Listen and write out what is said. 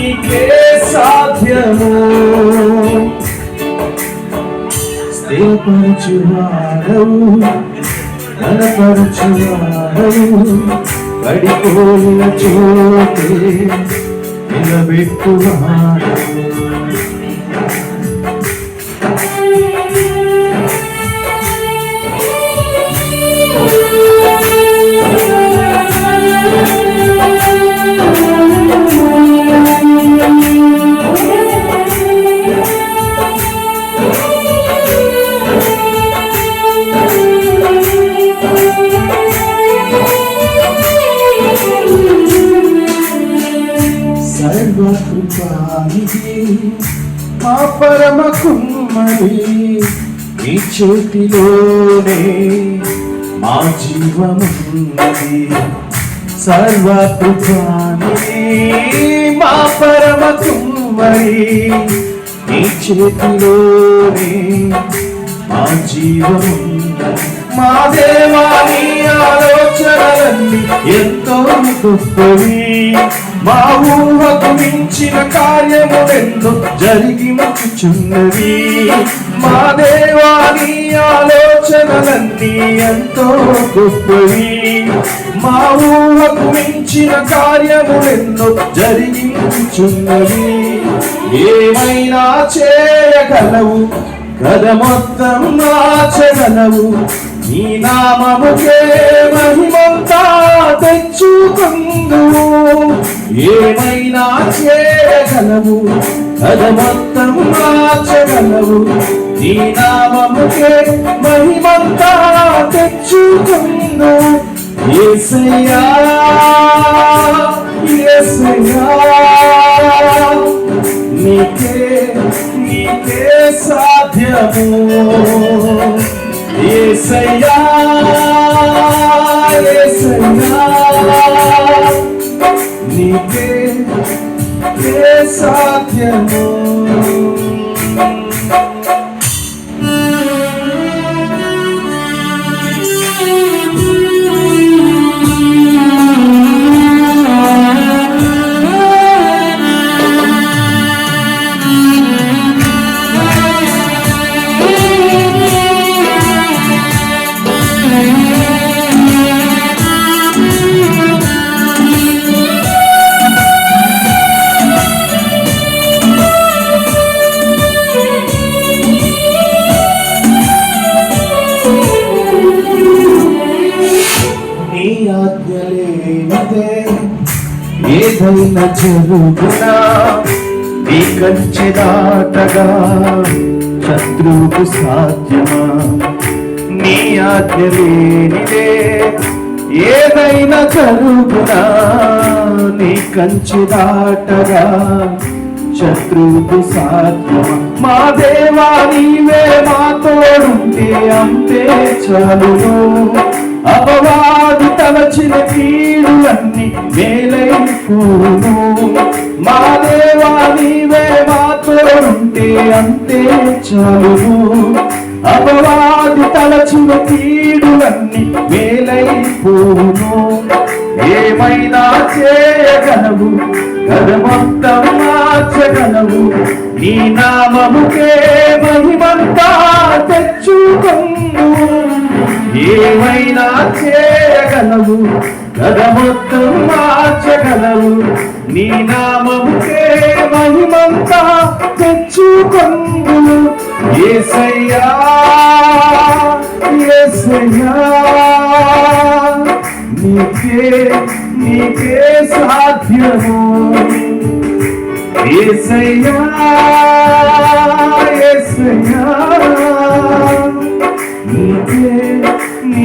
నీకే సాధ్యము. స్థిరపరచువాడవు బలపరచువాడవు పడిపోయిన చోటే నిలబెట్టువాడవు సర్వకృపానిధి మా పరమ కుమ్మరి నీ చేతిలోనే మా జీవమున్నది. సర్వకృపానిధి మా పరమ కుమ్మరి నీ చేతిలోనే మా జీవమున్నది. మా దేవాని ఆలోచనలన్నీ ఎంతో గొప్పవి. మా ఊహకు మించిన జరిగి జరిగించుచున్నవి మా దేవాని ఆలోచనలన్నీ ఎంతో గొప్పవి. మా ఊహకు మించిన కార్యములెందో జరిగించుచున్నవి ఏమైనా చేయగలవు? కథ మొత్తం మార్చగలవు. నీ నామముకే మహిమంతా ఏమైనా చేయగలవు? కథ మార్చగలవు. నీ నామముకే మహిమంతా తెచ్చుకుందు ఏసయ్యా ఏసయ్యా నీకే నీకే సాధ్యము. ఏసయ్యా ఏసయ్యా. నీకే నీకే సాధ్యము? నీ ఆజ్ఞలేనిదే. ఏదైనా చెరుగునా నీ కంచె దాటగా శత్రువుకు సాధ్యమా? నీ ఆజ్ఞ లేనిదే ఏదైనా జరుగునా నీ కంచె దాటగా శత్రువుకు సాధ్యమా? మా దేవా నీవే మా తోడుంటే అంతే చాలును. అపవాది తలచిన కీడులన్నీ మేలైపోను మా దేవా నీవే మా ఉంటే అంతే చాలు అపవాది తలచిన కీడులన్నీ మేలైపోను ఏమైనా చేయగలవు? కథ మొత్తం మార్చగలవు. నీ నామముకే ఏమైనా చేయగలవు? కథ మొత్తం మార్చగలవు. నీ నామముకే మహిమంతా తెచ్చుకొందు ఏసయ్యా ఏసయ్యా నీకే నీకే సాధ్యము. ఏసయ్యా ఏసయ్యా నీకే